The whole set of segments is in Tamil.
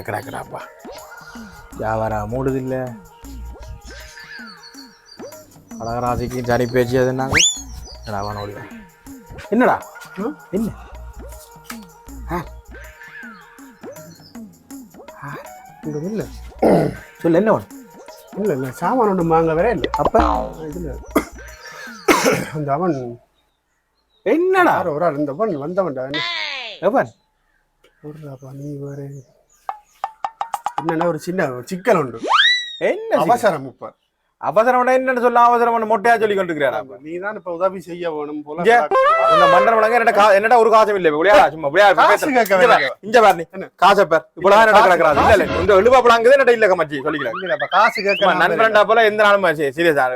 கிடக்குறாப்பா வியாபாரம் மூடுது இல்லை கடகராசிக்கு சனி பேச்சு அதுனாங்க என்னடா வானோடி என்னடா? என்ன? இல்ல. சொல்லு என்ன ஒன்று இல்ல இல்ல சாமான் ஒன்று வாங்க வரே இல்லை. அப்ப? இதுல அந்த அவன் என்னடா? ஒரு ஆள் இந்த அவன் வந்தவன்டா எவன்? சொல்றாப்பா நீ வேற என்னன்னா ஒரு சின்ன சிக்கல் உண்டு. என்ன அவசரம் இப்ப. அவசரம் என்னன்னு சொல்ல அவசரம் மொட்டையா சொல்லி கொண்டிருக்கிறாரா? நீ தான் இப்ப உதவி செய்ய வேணும் போல. உன்னை மண்டல மடங்க என்னடா என்னடா ஒரு காசும் இல்லை விளையாடா சும்மா விளையாட இங்க. பாரு, நீ. என்ன? காசை பேர். இவ்வளவு என்னடா கிடக்குறாரு இல்ல இல்ல. இந்த எழுபா பழங்குது என்னடா இல்ல கமாச்சி சொல்லிக்கிறேன். காசு கேட்க நண்பன்டா போல எந்த நாளும் சீரியஸா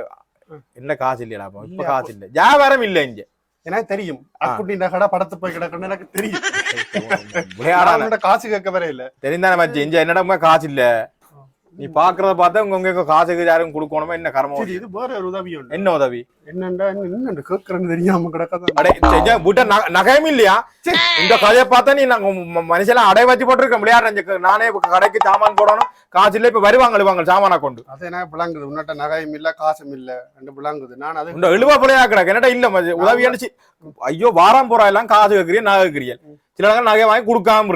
என்ன காசு இல்லையாடா அப்போ? இப்ப காசு இல்ல. வியாபாரம் இல்ல இங்க. எனக்கு தெரியும். அக்குட்டின்ற கடை படத்து போய் கிடக்குன்னு எனக்கு தெரியும். காசு கேட்க வரே இல்ல தெரிந்தானே மச்சி. இங்க என்னடா காசு இல்ல? நீ பாக்குறத பார்த்தா உங்க உங்க காசுக்கு யாரும் கொடுக்கணுமா? என்ன கர்மம் இது வேற ஒரு உதவி என்ன உதவி? என்னண்டா என்ன கேட்கறேன்னு தெரியாம கிடக்காத. விட்ட நக- நகையும் இல்லையா? இந்த கதையை பார்த்தா நீ நாங்க மனுஷெல்லாம் அடை வச்சு போட்டிருக்க விளையாடுற நானே கடைக்கு சாமான் போடணும் காசு இல்ல இப்ப வருவாங்க எழுவாங்க சாமானா கொண்டு. அது என்ன விளங்குது? உன்னட்ட நகையும் இல்ல காசும் இல்ல ரெண்டு விளங்குது. நான் அது இந்த எழுவா பிள்ளையா கிடக்கு? என்னடா இல்ல உதவி அடிச்சு ஐயோ வாரம் போறா எல்லாம் காசு கேட்கறிய நகை கேட்கறியல் சில நகை வாங்கி கொடுக்காம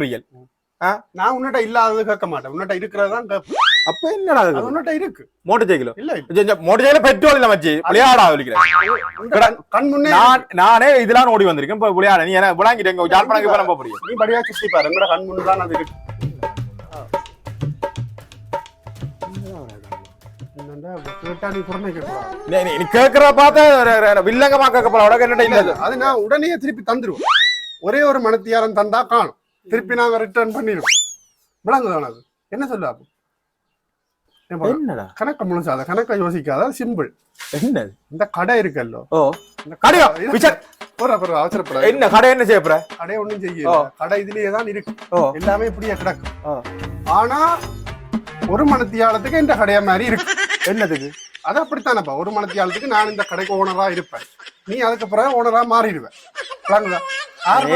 நான் உன்னட்ட இல்லாதது கேட்க மாட்டேன். உன்னட்ட இருக்கிறதான் கேட்பேன். அப்ப என்னடா அது இருக்கு. Motor cycle? இல்ல மோட்டர் சைக்கிள் பெட்ரோல் இல்ல மச்சி. விளையாடா வலிக்கிறேன் உன்ட கண்- முன்னே நான் நானே இதெல்லாம் ஓடி வந்திருக்கேன். இப்ப விளையாட. நீ என்ன விளாங்கிட்டு? எங்க போறீங்க நீ படியா சுத்தி பாரு. கண் முன்னு தான் அது கேக்குற பார்த்தா வில்லங்கமா கேட்க போற. உடனே என்னடா இல்ல அது நான் உடனே திருப்பி தந்துருவோம் ஒரே ஒரு மனத்தியாரம் தந்தா காணும். திருப்பி நாங்க ரிட்டர்ன் பண்ணிடுவோம். விளங்குது உனக்கு என்ன சொல்லு அப்போ? என்னடா? கணக்க முழுசாத கணக்க யோசிக்காத சிம்பிள் என்னது? இந்த கடை இருக்கல்லோ? ஓ. இந்த கடையா? போற போற என்ன கடை என்ன செய்ய போற? கடை ஒண்ணும் ஓ. செய்யல கடை இதுலயே தான் இருக்கு. எல்லாமே இப்படியே கிடக்கும். ஆனா ஒரு மனத்தியாலத்துக்கு இந்த கடையா மாதிரி இருக்கு. என்னதுக்கு அது அப்படித்தானப்பா? ஒரு மனத்தியாலத்துக்கு நான் இந்த கடைக்கு ஓனரா இருப்பேன். நீ அதுக்கப்புறம் ஓனரா மாறிடுவேன்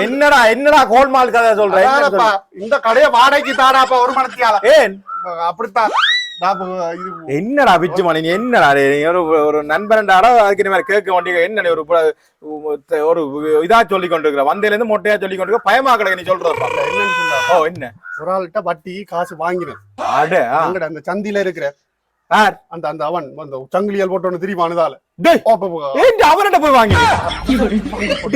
என்னடா என்னடா கோல்மால் கதை சொல்ற? என்ன அதானப்பா, இந்த கடையை வாடகைக்கு தாடாப்பா ஒரு மனத்தியால? ஏன்? அப்படித்தான். என்னடா பிச்சு மணி என்னடா ஒரு ஒரு நண்பன்டாடா அதுக்கு மாதிரி கேட்க வேண்டிய என்ன ஒரு ஒரு இதா சொல்லி கொண்டிருக்கிற வந்தையில இருந்து மொட்டையா சொல்லி கொண்டிருக்க பயமா கிடக்கு நீ ஓ என்ன? ஒரு ஆள்கிட்ட வட்டி காசு வாங்கினேன். அட அந்த சந்தியில இருக்கிற யார்? அந்த அந்த அவன் அந்த சங்கிலியல் போட்டு ஒண்ணு தெரியுமானதால அவன்கிட்ட போய் வாங்கி?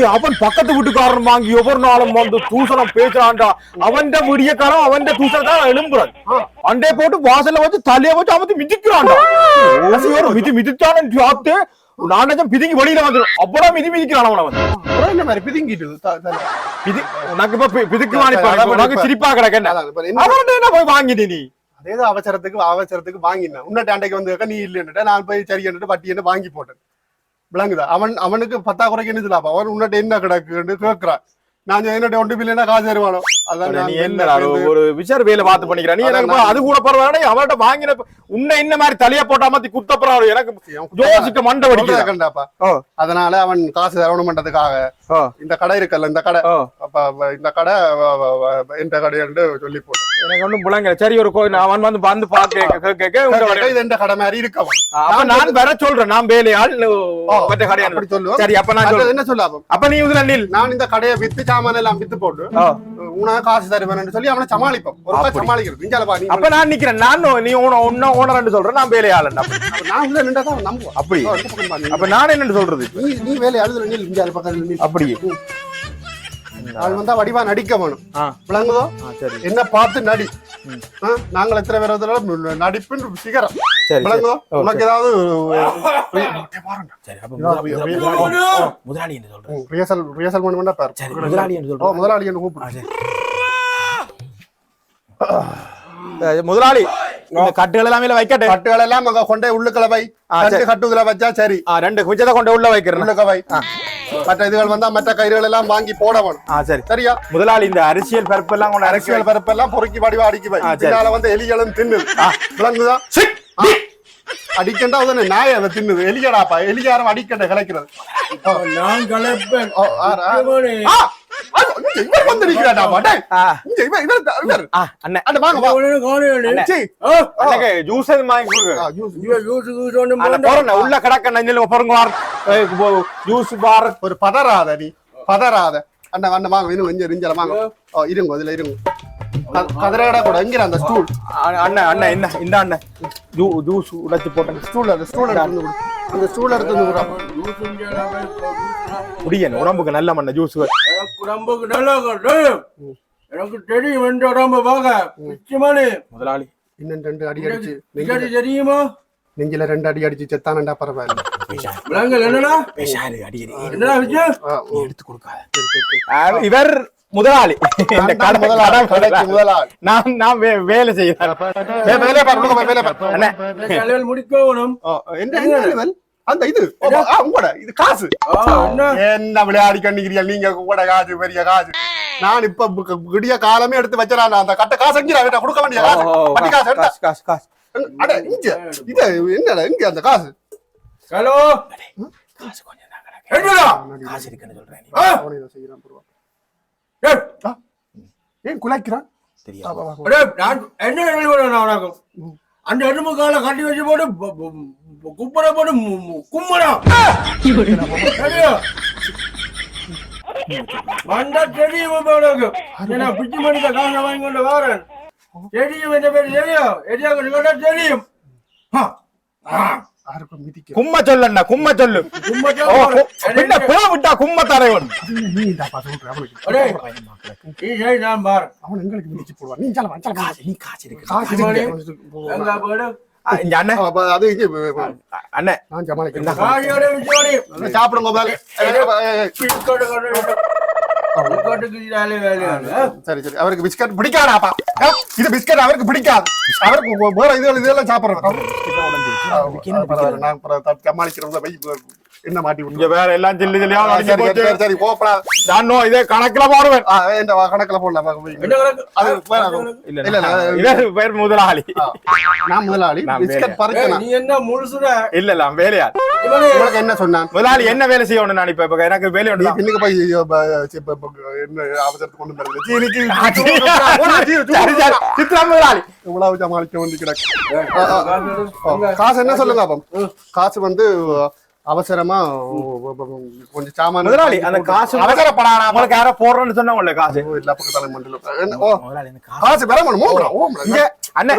அவன் பக்கத்து வீட்டுக்காரன் வாங்கி ஒவ்வொரு நாளும் வந்து தூசணம் பேசுறான்டா. அவன் விடியக்காரன் அவன் தூசணம் தான் எழும்புறான். அண்டே போட்டு வாசல்ல வச்சு தலைய வச்சு அவன் மிதிக்கிறான்டா. மிதி மிதிச்சானு சாப்பிட்டு நானஜம் பிதுங்கி வெளியில வந்துடும் அவ்வளவு மிதி மிதிக்கிறான் அவனை வந்து அப்புறம் என்ன மாதிரி பிதுங்கிட்டு பிதி உனக்கு இப்ப பி- பிதுக்குவான் இப்ப அதான் உனக்கு இப்ப- சிரிப்பா கிடக்கு என்ன? என்ன போய் வாங்கிட்டு நீ? ஏதோ அவசரத்துக்கு அவசரத்துக்கு வாங்கினேன். உன்னட்ட அண்டைக்கு வந்து நீ இல்லைன்னுட்ட நான் போய் சரி என்னட்டு வட்டி என்ன வாங்கி போட்டேன். விளங்குதா? அவன் அவனுக்கு பத்தா குறைக்கு என்ன சொல்லப்பா அவன் உன்னட்ட என்ன கிடக்குன்னு கேட்கிறான் நான் என்னட்ட ஒன்று இல்லைன்னா காசு தருவானோ? ஒரு விசார வேலை பார்த்து பண்ணிக்கிற? நீ எனக்கு அது கூட பரவாயில்ல. அவன்கிட்ட வாங்கின உன்னை இந்த மாதிரி தலைய போட்டா மாத்தி குத்தப்புறம் எனக்கு யோசிக்க மண்டை சொல்றத வடிக்கிறா கண்டாப்பா. ஓ. அதனால அவன் காசு தரணும் பண்றதுக்காக. இந்த கடை இருக்கல்ல இந்த கடை. இந்த கடை இந்த கடை சொல்லி போட்டு எனக்கு ஒண்ணும் புலங்க சரி ஒரு கோயில் அவன் வந்து வந்து பார்த்து கேட்க இது இந்த கடை மாதிரி இருக்கு அவன். அப்ப நான் வர சொல்றேன். நான் வேலையாள் ஓ, மற்ற கடையாள் அப்படி சொல்லுவோம். சரி அப்ப நான் என்ன சொல்ல அப்ப அப்ப நீ இதுல நான் இந்த கடையை வித்து சாமான எல்லாம் வித்து போட்டு உனக்கு காசு தருவேன் சொல்லி அவனை சமாளிப்போம். ஒரு. சமாளிக்கிறது. இஞ்சாலப்பா நீ அப்ப நான் நிக்கிறேன். நான் நீ உன உன்ன ஓனர்னு சொல்றேன். நான் வேலையாள் அப்ப நான் உள்ள நின்றா தான் அவன் நம்புவான். அப்படி. அப்ப நான் என்னன்னு சொல்றது நீ நீ வேலை அழுதுல நீ இஞ்சால பக்கத்துல நீ அப்படி. அவன் வந்தா வடிவா நடிக்க வேணும். விளங்குதோ? என்ன பார்த்து நடி. நாங்கள் எத்தனை பேர் வந்தாலும் நடிப்பின் சிகரம். உனக்கு ஏதாவது. முதலாளி என்று சொல்றேன். ரியசல் ரியசல் பண்ண பாரு. சரி முதலாளி என்று ஓ சொல்றேன். முதலாளி என்ன கூப்பிடு. முதலாளி. இந்த கட்டுகள் எல்லாமே இதுல வைக்கட்டு. கட்டுகள் எல்லாம் அங்க கொண்டே உள்ளுக்குள்ள வை. கட்டுகளை வச்சா சரி. ஆ, ரெண்டு குச்சத்தை கொண்டு உள்ள வைக்கிறேன். உள்ளுக்க வை. மற்ற இதுகள் வந்தா மற்ற கயிறுகள் எல்லாம் வாங்கி போட வேணும். சரி. சரியா? முதலாளி இந்த அரசியல் பருப்பு எல்லாம் கொண்டு அரசியல் பருப்பு எல்லாம் பொறுக்கி வடிவா அடிக்கி வை. வந்து எலிகளும் தின்னு விளங்குதா? ஆ. அடிக்கண்டா உடனே நாய் அதை தின்னுது. எலிகடாப்பா எலிகாரம் அடிக்கண்ட கிளைக்கிறது நான் கலப்பேன். இவர் வந்து நிக்கிறாடாப்பா, இவர், இவர், இவர். அண்ணே. அண்ணா, வாங்க, ஜூஸ் வாங்கி கொடுங்க. போறேன் உள்ள கிடக்க நெஞ்சில பொறுங்க ஜூஸ் பார் ஒரு பதறாத நீ பதறாத. அண்ணா அண்ணா வாங்க இன்னும் இங்க இங்க வாங்க. ஓ இருங்க இதுல இருங்க. க- கதறாடா கூட எங்க அந்த ஸ்டூல் அண்ணன் அண்ணன் என்ன இந்த அண்ணன் ஜூ ஜூஸ் உடைச்சு போட்டேன். ஸ்டூல் அந்த ஸ்டூல் எடுத்து வந்து கொடு. அந்த ஸ்டூல் எடுத்து வந்து கொடு. முடியணும் உடம்புக்கு நல்ல மண்ண ஜூஸ். உடம்புக்கு நல்லா. எனக்கு தெரியும் எந்த உடம்பு பிச்சுமணி முதலாளி. இன்னும் ரெண்டு அடி அடிச்சு. நெஞ்சில தெரியுமா? நெஞ்சில ரெண்டு அடி அடிச்சு செத்தானண்டா பரவாயில்ல. என்னடா? பேசாரு அடிக்கடி. என்னடா. எடுத்து கொடுக்காத. இவர் முதலாளி. இந்த கடை முதலாளி. நான் நான் வேலை செய்யறேன். முடிக்கணும்? அந்த இது உங்களோட இது காசு. என்ன? என்ன விளையாடி கண்ணிக்கிறீங்க? நீங்க கூட காசு பெரிய காசு. நான் இப்ப விடிய காலமே எடுத்து வச்சிடறேன் அந்த கட்ட காசு எங்க கொடுக்க வேண்டிய காசு. வட்டி காசு எடுத்தா. காசு காசு அட இங்க இது என்னடா இங்க அந்த காசு. ஹலோ? காசு கொஞ்சம் காசு இருக்குன்னு சொல்றேன் ஏன் குலைக்கிறான்? நான் என்ன அந்த எலும்பு காலை கட்டி வச்சு போட்டு குப்புற போட்டு மு- மு- கும்மடா சரியா வந்தா தெரியும் ஏன்னா பிச்சு மணிக்க காசை வாங்கி கொண்டு வாரேன். தெரியும் என்ன பேர் தெரியும். கேட்டா தெரியும். கும்ம சொல்லண்ணா கும்ம சொல்லு கும்மத்தான் ஓ, போறேன். கு- பின்ன குள விட்டா கும்ம தரைவன் நீ இந்தாப்பா சொல்றேன் அவனுக்கு அடேய், நீ சரி, நான் பாரு. அவன் எங்களுக்கு மிதிச்சு போடுவான் நீ சல வா நீ காசு இருக்கு. எங்க போடு? அண்ணே. நல்லா சாப்பிடுங்க சரி சரி. அவருக்கு பிஸ்கட் பிடிக்காதாப்பா. இது பிஸ்கட் அவருக்கு பிடிக்காது. அவருக்கு வேற இது இதெல்லாம் சாப்பிடுறேன் நான் சமாளிக்கிறோம் என்ன மாட்டி இங்க விட்டு வேற எல்லாம் சில்லு சில்லியா சரி சரி, போப்பா நான் இதே கணக்குல போடுவேன். இந்த கணக்குல போடலாம்? அது இல்ல இல்ல, இல்ல, இவர் பேர் முதலாளி. நான் முதலாளி. பிஸ்கட் பறிக்கணும் நீ என்ன முழுசுடா? இல்ல இல்ல அவன் வேலையா உங்களுக்கு என்ன சொன்னான்? முதலாளி என்ன வேலை செய்யணும் நான் இப்ப எனக்கு வேலை உண்டு பின்னுக்கு போய் என்ன இவ்வளவு சமாளிக்க கிடக்கு. ஆ. காசு என்ன சொல்லுங்க? அப்போ காசு வந்து அவசரமா கொஞ்சம் சாமான முதலாளி அந்த காசு அவசரப்படாதா உங்களுக்கு யாரோ போடுறேன்னு சொன்னா உள்ள காசு இல்ல பக்கத்தால மண்டல. ஓ காசு. மாட்டோம் ஓ ஓ இங்க அண்ணே.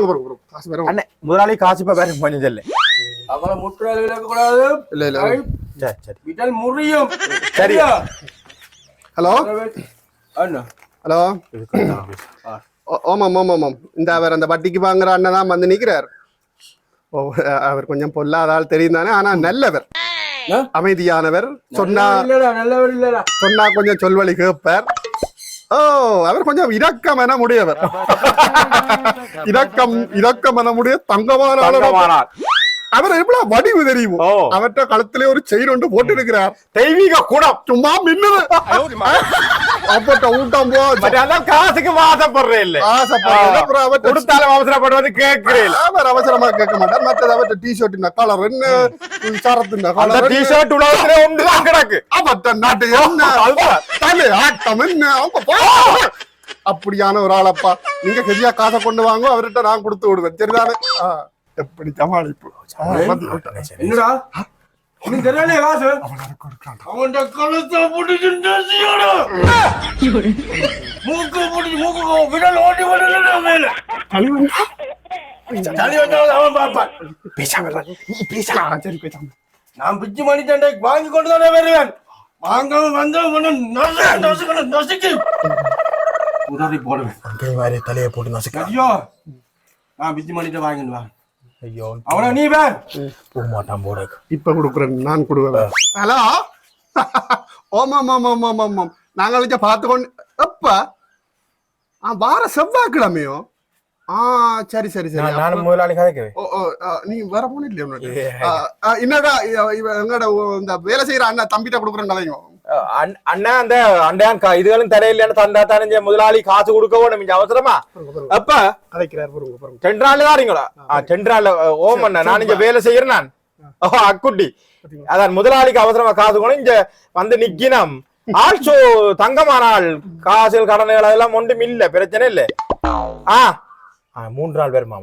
காசு பெற அண்ணே முதலாளி காசு இப்ப வேற கொஞ்சம் சொல்லு. அவளை முற்றாது விளக்கக்கூடாது. இல்ல இல்ல சரி சரி. விரல் முறியும். சரி. சரியா? ஹலோ. ஹலோ ஓமாம் ஓமாம் ஓமாம் இந்த அவர் அந்த வட்டிக்கு வாங்குற அண்ணன் தான் வந்து நிக்கிறார். ஓ அவர் கொஞ்சம் பொல்லாத ஆள் தெரியும் தானே ஆனா நல்லவர்? அமைதியானவர். சொன்னா. சொன்னா கொஞ்சம் சொல்வழி கேட்பார் ஓ அவர் கொஞ்சம் இரக்கம் என முடியவர். இரக்கம் இரக்கம் என முடிய தங்கமான. அவர் எவ்வளவு வடிவு தெரியுமோ? ஓ. அவர்ட்ட கழுத்திலே ஒரு செயின் ஒன்று போட்டு இருக்கிறார் தெய்வீக குணம். சும்மா மின்னுது அப்பட்ட ஊட்டம் போ. காசுக்கு வாசப்படுறே இல்ல. அவர்ட்ட கொடுத்தாலும் அவசரப்படுவது கேட்கிறேன் அவர் அவசரமா கேட்க மாட்டார். மற்றது அவர்ட்ட டி ஷர்ட் கலர் என்ன சரத்தின் அந்த கலர் டி ஷர்ட் உலகத்திலே ஒன்றுதான் கிடக்கு. அவர்ட்ட நாட்டு என்ன. தலை ஆட்டம் என்ன? அவங்க பா- அப்படியான ஒரு ஆளப்பா. நீங்க சரியா காசை கொண்டு வாங்க அவர்கிட்ட நான் கொடுத்து விடுவேன். சரிதானே? எப்படி சமாளிப்பு. என்னடா? உனக்கு தெரியலையே காசு? அவன் கழுத்தை பிடிச்சு நசியோடு. மூக்கு பிடிச்சு மூக்கு விரல் ஓட்டி விடல மேல. தள்ளி வந்தாலும் அவன் பார்ப்பான். ஆ, சரி பேசாம நான் பிச்சு மணி தண்டை வாங்கி கொண்டு தானே வருவேன். வாங்காம வந்த நொசு நொசுக்கணும் நொசுக்கு. உதறி போடுவேன். தலையை போட்டு நசுக்க ஐயோ நான் பிச்சு மணிட்ட வாங்கிட்டு வா. ஐயோ அவனா நீ வேன் போக மாட்டான் போட இப்ப கொடுக்குறேன் நான் கொடுவேன் ஹலோ? ஓமாம் ஆமாம் ஆமாம் ஆமாம் நாங்கள் வச்ச பார்த்து கொண்டு எப்ப? ஆ வார செவ்வாய்க்கிழமையோ? ஆ சரி சரி சரி. நானும் முதலாளி கதைக்கிறேன். ஓ ஓ நீ வர போன இல்லையா என்னடா எங்கட இந்த வேலை செய்யற அண்ணன் தம்பிட்ட கொடுக்குறேன் கலைங்க அண்ணா அந்த அண்டையான் இதுகளும் தரையில்லைன்னு தந்தா தானே முதலாளி காசு கொடுக்க வேணும் இங்க அவசரமா? அப்ப? ரெண்டு நாள் தாரீங்களா ரெண்டு நாள் ஓம் அண்ணா நான் இங்க வேலை செய்யறேன் நான். ஓ அக்குட்டி. அதான் முதலாளிக்கு அவசரமா காசு கொண்டு இங்க வந்து நிக்கினம். ஆள் சோ தங்கமானால் காசில் கடன்கள் அதெல்லாம் ஒன்றும் இல்ல பிரச்சனை இல்ல. ஆ ஆ, மூன்று நாள் வருமா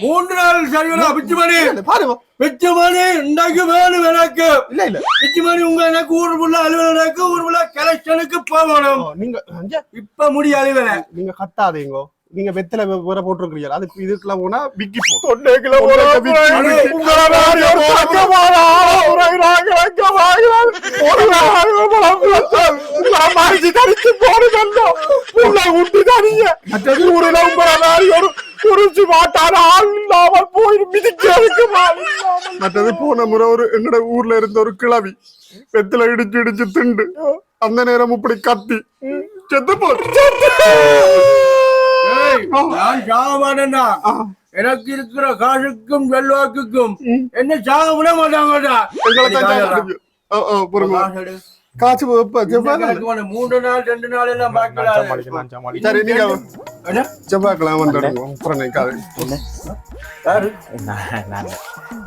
மூன்று நாள் சரிவரா பிச்சுமணி பாருங்க. பிச்சுமணி இன்றைக்கு வேணும் எனக்கு. இல்ல இல்ல. பிச்சுமணி உங்க எனக்கு ஊர் புள்ள அலுவலருக்கு ஊர் புள்ள கலெக்ஷனுக்கு போகணும். நீங்க அஞ்சா, இப்ப முடிய அலுவல நீங்க கட்டாதீங்க நீங்க வெத்தில வேற போட்டிருக்கிறீங்க அதுக்கு இதுக்குள்ள போனா வைக்க போடுதல்லோ. உங்களை விட்டு தனிய. ஒரு குறிச்சு மாட்டான ஆள் இல்லாமல் போய் மிதிக்கிறதுக்கு. மற்றது போன முறை ஒரு எங்கட ஊர்ல இருந்த ஒரு கிழவி வெத்தில இடிச்சு இடிச்சு திண்டு. அந்த நேரம் இப்படி கத்தி. செத்து மாட்டேன்டா எனக்கு இருக்கிற காசுக்கும் செல்வாக்குக்கும் என்ன சாக விட மாட்டாங்கடா காசு மூன்று நாள் ரெண்டு நாள் எல்லாம் பார்க்கலாம் சமாளிக்கலாம், சமாளிக்கலாம். சரி நீங்க என்ன? செவ்வாய்க்கிழமை வந்துடுங்க அப்புறம் நிக்காது யாரு? நான் நான்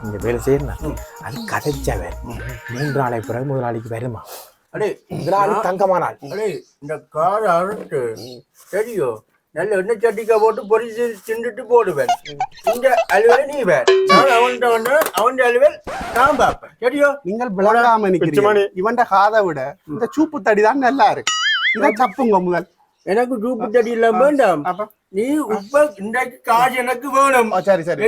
இந்த வேலை செய்யணும் அது கதைச்சவன். மூன்று நாளை பிறகு முதலாளிக்கு வருமா? அடே முதலாளி தங்கமானால். அடே இந்த கார அறுத்து தெரியும். நல்ல எண்ணெய் சட்டிக்கா போட்டு பொரிச்சு தின்னுட்டு போடுவேன் இந்த அலுவலை நீ வேன் நான் அவன்கிட்ட வந்து அவன் அலுவல் நான் பார்ப்பேன் தெரியும் நீங்கள் விளங்காம. நிக்கிறீங்க இவன்ட காதை விட இந்த சூப்பு தடி தான் நல்லா இருக்கு இதை சப்புங்க முதல் எனக்கு டூப்பு தடி இல்லாம வேண்டாம் அப்ப நீ இப்ப இன்றைக்கு காசு எனக்கு வேணும். சரி சரி.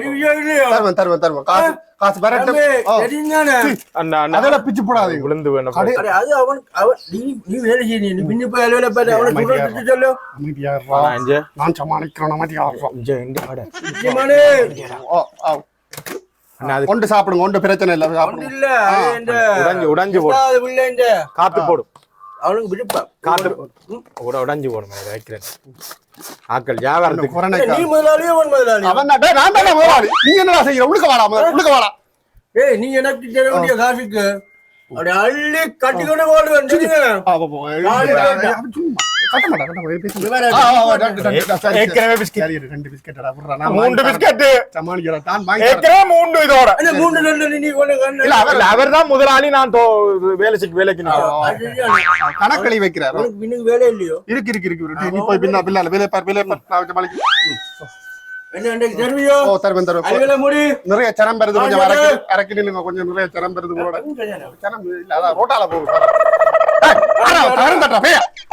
தருவேன் தருவேன் தருவேன். காசு காசு வரட்டும். அதெல்லாம் பிச்சு போடாதீங்க. விழுந்து வேணும். அது அவன் அவன் நீ நீ வேலை செய்ய நீ பின்னி போய் அலுவலை பாரு அவனை சொல்லிட்டு சொல்லு. நான். அண்ணா அது கொண்டு சாப்பிடுங்க ஒன்றும் பிரச்சனை இல்லை சாப்பிடுங்க. உடைஞ்சு உடைஞ்சு இந்த காத்து போடும். அவனுக்கு விருப்பம். காத்து உடைஞ்சு அதை வைக்கிறேன். ஆக்கள் வியாபாரத்துக்கு. கொரோனா நீ முதலாளியோ அவன் முதலாளி அவன் நான் தானே முதலாளி. நீங்க என்னடா செய்யற? உள்ளுக்க வாடா முதல்ல, உள்ளுக்க வாடா. ஏய் நீ எனக்கு தர வேண்டிய காசுக்கு அப்படி அள்ளி கட்டிக்கொண்டு போடுவேன் கட்ட ஏற்கனவே. பிஸ்கட். ரெண்டு மூன்று. பிஸ்கட். ஏற்கனவே மூன்று இதோட இல்ல, அவர் அவர் தான் முதலாளி நான் வேலைக்கு வேலைக்கு. கணக்களி வைக்கிறார் வேலை இல்லையோ இருக்கு இருக்கு இருக்கு. நீ போய் பின்னா பின்னால வேலை பார் வேலை பார் நான் ஓ தருவேன் தருவேன். நிறைய சரம் பெறுது கொஞ்சம் ஆ, அரக்கி சரி. அரக்கி நில்லுங்க கொஞ்சம் நிறைய பெறுது உங்களோட இல்ல அதான் ரோட்டால போகுது.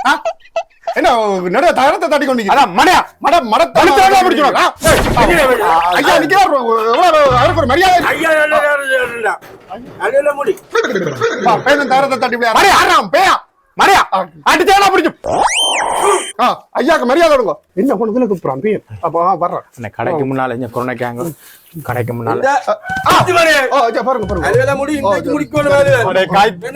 ஆ? என்ன நிறைய தகரத்தை தட்டி கொண்டு அதான் மடையா மட மட ஐயா நிக்கிறார் அவருக்கு ஒரு மரியாதை ஐயா நல்ல நேரம் அலுவலை முடி. பா, பேரன் தகரத்தை தட்டி மடையா ஆறாம் பேயா. மடையா அடிச்சா பிடிச்சு ஆ, ஐயாக்கு மரியாதை கொடுங்க. என்ன கொண்டு கூப்பிடுறான் பேர் அப்போ வர்றேன். அண்ணா கடைக்கு முன்னால இந்த கொரோனாக்காங்க கடைக்கு முன்னால. பாருங்க பாருங்க.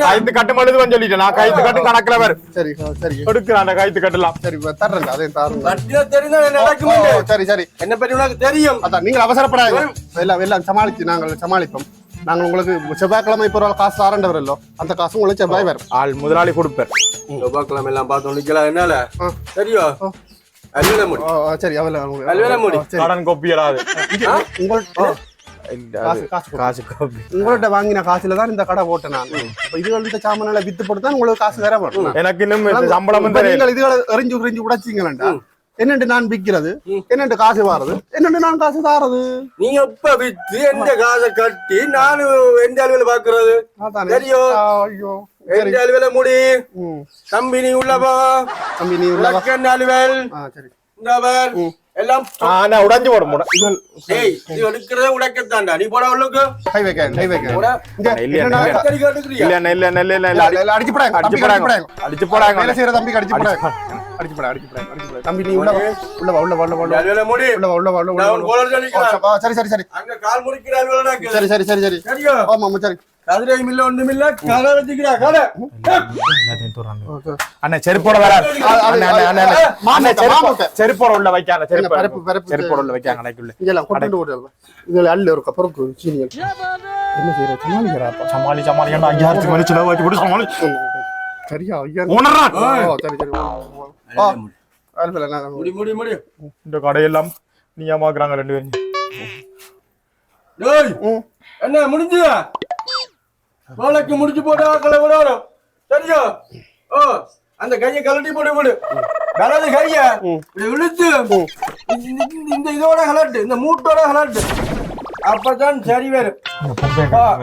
காய்த்து கட்டு மழுதுவன் சொல்லிட்டேன். நான் காய்த்து கட்டு கணக்குல வேறு சரி சரி. எடுக்கிறான் அந்த காய்த்து கட்டலாம். சரி தர்றேன் என்ன ஓ, நடக்கும் சரி சரி. என்ன பத்தி உனக்கு தெரியும்? அதான் நீங்கள் அவசரப்படாதீங்க. எல்லாம் எல்லாம் சமாளிச்சு நாங்கள் சமாளிப்போம். நாங்கள் உங்களுக்கு செவ்வாய்க்கிழமை இப்போ ஒரு காசு தாரண்டவர் இல்லோ அந்த காசு உங்களுக்கு செவ்வாய் வரும். ஆள் முதலாளி கொடுப்பார் செவ்வாய்க்கிழமை எல்லாம் பார்த்து நிக்கலாம் என்னால? ஓ, சரி கடன் கோப்பி. உங்கள்ட்ட வாங்கின காசுல தான் இந்த கடை போட்டேன் நான். இப்ப இதுகள் இந்த சாமான்களை வித்து போட்டு தான் உங்களுக்கு காசு வேற வரும் எனக்கு இன்னும் சம்பளம் நீங்கள் இதுகளை உடைச்சிங்களா என்னண்டு நான் விக்கிறது என்னண்டு காசு வாரது? என்னண்டு நான் காசு தாரது? நீ எப்ப வித்து எந்த காசை கட்டி நானு எந்த அலுவலை பாக்குறது. ஆ, ஐயோ எந்த அலுவலை முடி. தம்பி நீ உள்ளவா? தம்பி நீ உள்ள வா. உனக்கு என்ன அலுவல். ஆ சரி. இந்த அவர் எல்லாம் ஆனா உடைஞ்சு எடுக்கிறதே நீ போடா உள்ளுக்கு. கை வைக்க கை வைக்க. போடா. இங்க, இல்லையா, என்னடா? இல்லையா. கறி காட்டுக்கிறியா? இல்ல இல்ல இல்ல இல்ல இல்ல இல்ல, இல்ல, இல்ல, அடிச்சு போடாங்க அடிச்சு போடாங்க அடிச்சு போடாங்க. வேலை செய்யற தம்பிக்கு அடிச்சு போடாங்க. தம்பி நீ உள்ள முடி? சரி சரி சரி. அங்க கால் முறிக்கிற அலுவலை நடக்குது. சரி சரி சரி சரி. சரியா? ஆமா ஆமா சரி. கதிரையும் இல்ல ஒண்ணும் இல்ல. கதை வச்சுக்கிறா கதை அண்ணா செருப்போட மாமூட்டை. செருப்போட உள்ள வைக்காங்க. செருப்போட. உள்ள வைக்காங்க கடைக்குள்ள இதெல்லாம் கொண்டு ஓடுறது இதுல அள்ளு இருக்கும் பொறுப்பு என்ன செய்யற சமாளிக்கிறாப்பா சமாளி சமாளி. ஐயாயிரத்துக்கு மேல போட்டு சமாளி. சரியா ஐயா உணர்றான். சரி சரி. இந்த கடையெல்லாம் நீ ஏமாக்குறாங்க ரெண்டு பேரும். என்ன முடிஞ்சுதா? வேலைக்கு முடிச்சு போட்டு ஆக்களை விடணும். சரியா? ஓ அந்த கையை கலட்டி போட்டு போடு வலது கைய இழுத்து இந்த- இதோட கலட்டு இந்த மூட்டோட கலட்டு அப்பதான் சரி வரும். ஆ.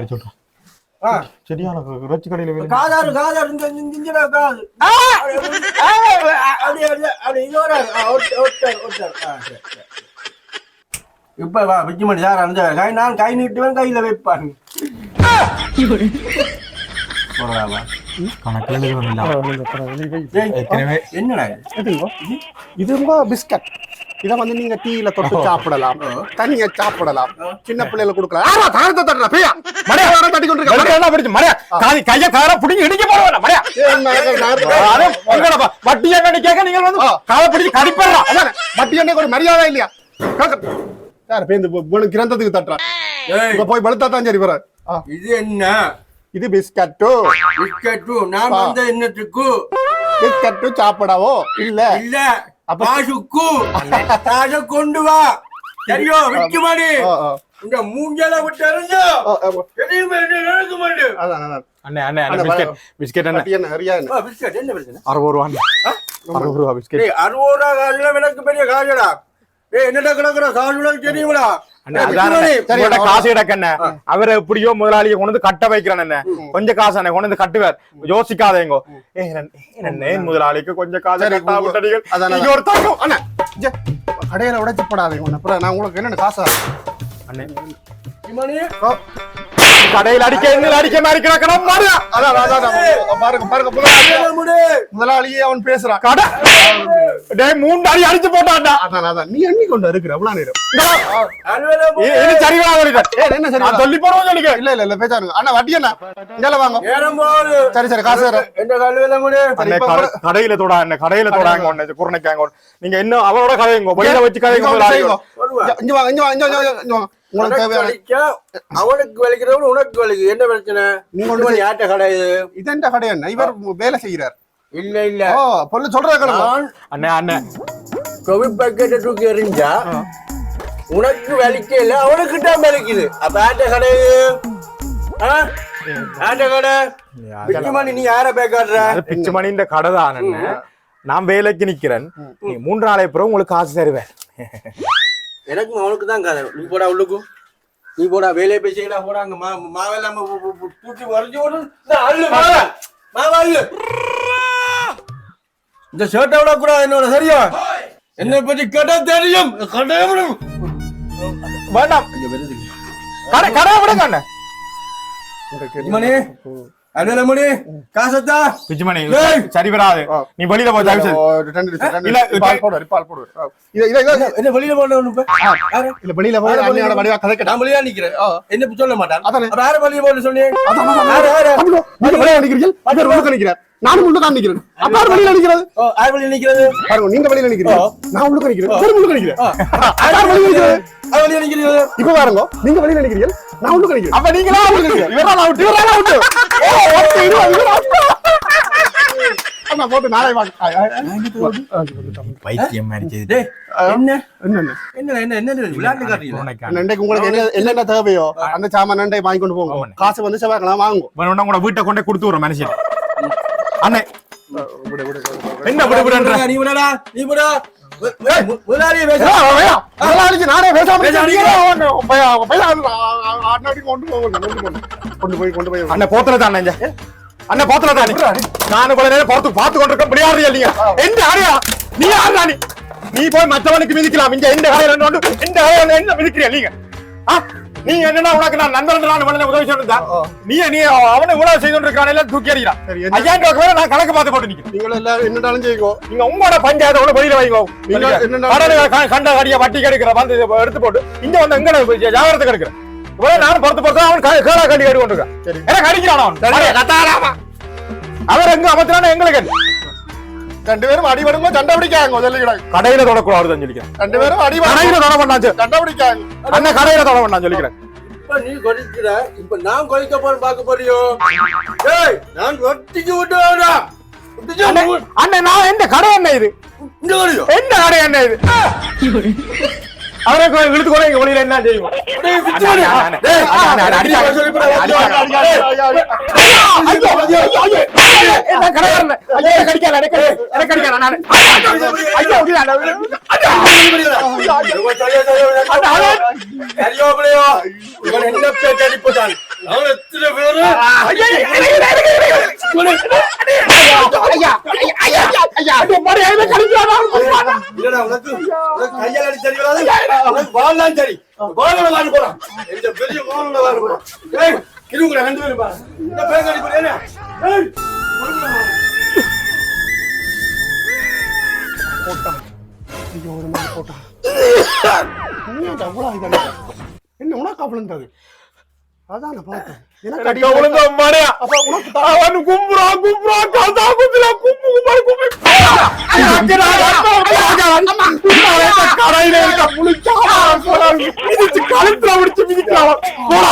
சரியான இறைச்சி கடையில வேலை காதாரு காதாரு இந்த காது. அப்படி அப்படி அப்படி இதோட ஆ, ஒட்டு- ஒட்டாரு, ஒட்டாரு. ஆ, சரி, சரி. இப்ப வா விஜயமணி சார் அந்த கை நான் கை நீட்டுவேன் கையில வைப்பான். இது? இது ரொம்ப பிஸ்கட் இத வந்து நீங்க டீல தொட்டு சாப்பிடலாம் தனியா சாப்பிடலாம் சின்ன பிள்ளைல கொடுக்கலாம் ஆமா தாரத்தை தட்டுற பேயா மடையா வர தட்டி கொண்டு மரியா என்ன பிடிச்சு மரியா காதி கைய கார புடிங்க இடிக்க போறவன வ- வட்டி என்னன்னு கேட்க நீங்க வந்து கால பிடிச்சு கடிப்பறா மட்டி என்ன ஒரு மரியாதை இல்லையா யார் பேந்து கிரந்தத்துக்கு தட்டுறான் போய் பழுத்தா தான் சரி வர இது என்ன இது பிஸ்கட்டு. பிஸ்கட்டு நான் வந்த என்னத்துக்கு? பிஸ்கட்டு சாப்பிடவோ? இல்ல. இல்ல. காசுக்கு. காசை கொண்டு வா. சரியோ விற்க மாடி. இந்த மூஞ்சல விட்டு எறிஞ்சு. எதையுமே என்ன நடக்க மாட்டேன் அதான் அதான். அண்ணே அண்ணே அண்ணே, அண்ணே பிஸ்கெட் பிஸ்கெட் அண்ணே. என்ன அறியா என்ன பிஸ்கட். என்ன பிரச்சனை? அறுபது ரூபா அண்ணே. அறுபது ரூபா பிஸ்கெட். டேய் அறுபது ரூபா காசுல எனக்கு பெரிய காசுடா. ஏய் என்னடா கிடக்குற? காசு உனக்கு அவரை எப்படியோ முதலாளியை கொண்டு வந்து கட்ட வைக்கிறேன் அண்ணே. கொஞ்சம் காசு கொண்டு வந்து கட்டுவார். யோசிக்காதேங்கோ என்ன முதலாளிக்கு கொஞ்சம் காசு ஒரு தங்கம் அண்ணா. ஜே, கடையில உடைச்சு போடாதீங்க உன்னை. அப்புறம் நான் உங்களுக்கு என்னென்ன காசு கடையில் அடிக்க என்ன அடிக்க மாதிரி கிடக்கணும். அதான் அதான், பாருங்க பாருங்க முதலாளி முடி. முதலாளியே அவன் பேசுறான் கடை. டேய் மூணு அடி அடிச்சு போட்டான்டா. அதான் அதான். நீ எண்ணி கொண்டு இருக்கிற எவ்வளவு நேரம். இது சரிவா என்ன சரி நான் சொல்லி போறோம் சொல்லிக்க இல்ல இல்ல இல்ல பேசாருங்க. அண்ணா வட்டி என்ன? இங்கல வாங்க. சரி சரி காசு தரேன். முடி? இப்ப கடை- கடையில தொடா என்ன கடையில தொடாங்க ஒண்ணு குருணைக்காங்க ஒண்ணு. நீங்க என்ன அவரோட கதைங்க வெளியில வச்சு கதைங்க இங்க முதலாளி வாங்க, இங்க வாங்க இங்க வாங்க இங்க வாங்க, உங்களுக்கு வலிக்க, அவனுக்கு வலிக்கிறவன் உனக்கு வலிக்கு. என்ன பிரச்சனை? நீ நீ கொண்டு கொண்டு யார்ட்ட கடை இது? கடை என்ன? இவர் வேலை செய்கிறார். இல்ல இல்ல. ஓ பொண்ணு சொல்ற கிளம்ப நான் அண்ணே அண்ணே. கோவிட் பாக்கெட்டை தூக்கி எறிஞ்சா உனக்கு வலிக்கல அவனுக்கு தான் வலிக்குது. அப்ப யார்ட்ட கடை இது? ஆ? யார்ட்ட கடை? பிச்சுமணி நீ யார பேக்காடுற அது பிச்சு மணி இந்த கடை தான் அண்ணே. நான் வேலைக்கு நிக்கிறேன். நீ மூன்று நாளை பிறகு உங்களுக்கு காசு தருவேன். எனக்கும் அவனுக்கு தான் கதை. நீ போடா உள்ளுக்கும். நீ போடா வேலையை பேசிக்கடா போடா அங்க மா மாவெல்லாம் தூக்கி வரைஞ்சு அள்ளு மாவா. மாவா அள்ளு. இந்த ஷர்ட்டை விட கூடாது என்னோட சரியா? என்னை பத்தி கேட்டா தெரியும். கடை விடும். வேண்டாம். கடை கடை விடுங்க அண்ணே. மணி காசத்தா. சரி வராது. நீ வெளியில போய் தயவு செய்து. இல்ல, இல்ல பால் போடு பால் போடு. இத இத இத. என்ன வெளியில யாரு இல்ல வெளியில போய் அண்ணியோட வடிவா கதை கேட்டா நான் வெளியா நிக்கிறேன். என்ன சொல்ல மாட்டான்? அதானே. யார வெளிய அதான், யாரு, யாரு? அவ்வளோ, நீங்க வெளியில நிக்கிறீங்க இவர் உள்ள நிக்கிறார். நானும் உள்ள தான் நிக்கிறேன். அப்ப வெளியில நிக்கிறது? ஓ, யார் வெளிய நிக்கிறது? பாருங்க நீங்க வெளியில நிக்கிறீங்க நான் உள்ள நிக்கிறேன். இவர் உள்ள யார் வெளியில நிக்கிறது? வெளிய இப்ப பாருங்க நீங்க வெளியில நிக்கிறீங்க நான் உள்ள நிக்கிறேன். அப்ப நீங்களா அவுட் இவரால் அவுட் ஆ, ஆ. பைத்தியம் அடிச்சது டேய் என்ன என்ன என்ன என்ன என்ன என்ன விளையாட்டு காட்டுறீங்க குருணைக்காங்க நண்டைக்கு உங்களுக்கு என்ன என்னென்ன தேவையோ அந்த சாமான் நண்டை வாங்கி கொண்டு போங்க. காசு வந்து செவ்வாய்க்கிழமை வாங்குவோம் வேணும்னா கூட வீட்டை கொண்டே கொடுத்து விடுற மனுஷன் அண்ணே என்ன விடு விடுன்ற நீ விடடா நீ விட முதலாளியே பேச நானே பேசாம கொண்டு போய் கொண்டு போய் அண்ணே போத்துல தான் அண்ணே போத்துல நான் இவ்வளவு நேரம் பார்த்து பார்த்து கொண்டிருக்க முடியாது இல்லையா எந்த ஆரியா நீ யாருடா நீ? நீ போய் மற்றவனுக்கு மிதிக்கலாம். இங்க எந்த கடையில கொண்டு எந்த கடையில என்ன மிதிக்கிறியா நீங்க? நீங்க என்னன்னா உனக்கு நான் நண்பன் நான் உதவி சொன்னா நீ நீ அவனை உணவு செய்து கொண்டிருக்கான எல்லாம் தூக்கி ஐயாயிரம் ரூபாய்க்கு மேல நான் கணக்கு பார்த்து போட்டு நிக்கிறேன். நீங்களும் எல்லாரும் என்னடாலும் செய்யுங்க. நீங்க உங்களோட பஞ்சாயத்தை கூட வெளியில வைங்க. நீங்க கண்ட கடிய வட்டி கெடுக்கிற வந்து எடுத்து போட்டு இங்க வந்து எங்க ஜாகிரதை கெடுக்கிற இவ்வளவு நானும் பொறுத்து பொறுத்து அவன் க- கேளா கண்டி கேட்டு கொண்டிருக்கான் சரி. எனக்கு அடிக்கிறான் அவன்? அடிய, கத்தாராமா. அவர் எங்க? அமர்த்தினான எங்களுக்கு? என்ன? ரெண்டு பேரும் அடிபடுங்க சண்டை பிடிக்காங்க சொல்லிக்கிறாங்க கடையில தொடக்கூடாதுன்னு சொல்லிக்கிறேன். ரெண்டு பேரும் அடிபடுங்க கடையில தொட பண்ணாச்சு சண்டை பிடிக்காங்க. அண்ணன் கடையில தொட பண்ணான்னு சொல்லிக்கிறேன். இப்ப நீ கொதிக்கிற. இப்ப நான் கொதிக்க போறேன் பாக்க போறியோ? ஏய் நான் ஒட்டிக்கு விட்டு வரா அண்ணன் நான் எந்த கடை என்ன இது? எந்த கடை என்ன இது? அவரை இழுத்து கூட எங்க வழியில என்ன செய்யும்? என்ன பேச்சு அடிப்பதான் அவன் எத்தனை பேரு? சரி தான் சரி. உள்ள வாரி போறான். இந்த பெரிய உள்ள வாரி போறான். ஏய், இருங்கடா, ரெண்டு பேரும் பாரு. இந்த பேங்க அடி போடு, என்ன? ஏய். போட்டான் ஐயோ ஒரு மாதிரி? என்ன உனக்கு அவ்வளவு அதான் நான் பார்த்தேன். எனக்கு ஒழுங்கா மாடியா. அப்ப உனக்கு அவன் கும்புறா கும்புறா காசா குத்துறா கும்பு கும்பல் கும்பி. கடையில இருக்க முழிச்சா மிதிச்சு கழுத்துல முடிச்சு மிதிக்கலாம் போடா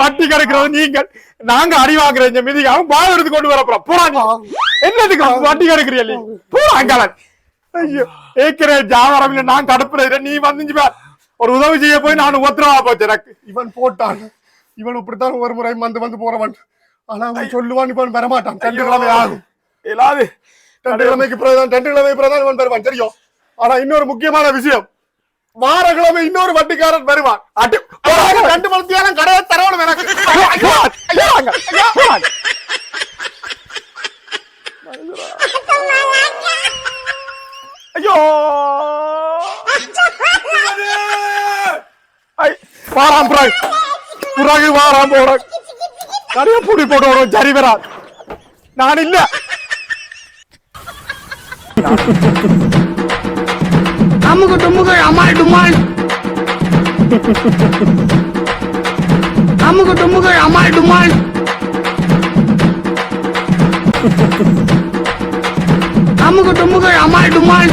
வட்டி கிடைக்கிறது நீங்கள். நாங்க அடி இந்த மிதிக்கு அவன் பால் எடுத்து கொண்டு போடா நீ. என்னதுக்கு வட்டி போடா அங்காளன். ஐயோ ஏற்கனவே ஜாவரம் நான் கடப்புறேன். நீ வந்து பார். ஒரு உதவி செய்ய போய் நான் உத்தரவா போச்சு எனக்கு. இவன் போட்டான். இவன் இப்படித்தான் ஒரு முறை வந்து வந்து போறவன். ஆனா அவன் சொல்லுவான் இப்ப வரமாட்டான். ரெண்டு கிழமை ஆகும். இல்லாது ரெண்டு கிழமைக்கு பிறகுதான் ரெண்டு கிழமை பிறகுதான் இவன் வருவான் தெரியும்? ஆனா இன்னொரு முக்கியமான விஷயம் வார கிழமை இன்னொரு வட்டிக்காரன் வருவான். அடி அவன் ரெண்டு மணத்தியாலும் கடையை தரவணும் எனக்கு. ஐயோ, ஐயோ, அங்க, ஐயோ, அங்க. ஐயோ ஐ, வாராம் பிறகு பிறகு வாராம் போட நிறைய புடி போட்டு வரும் சரிவரா நான் இல்ல அமுகு டுமுகு அம்மாள் டுமால் அமுகு டுமுகு அம்மாள் டுமால் அமுகு டுமுகு அம்மாள் டுமால்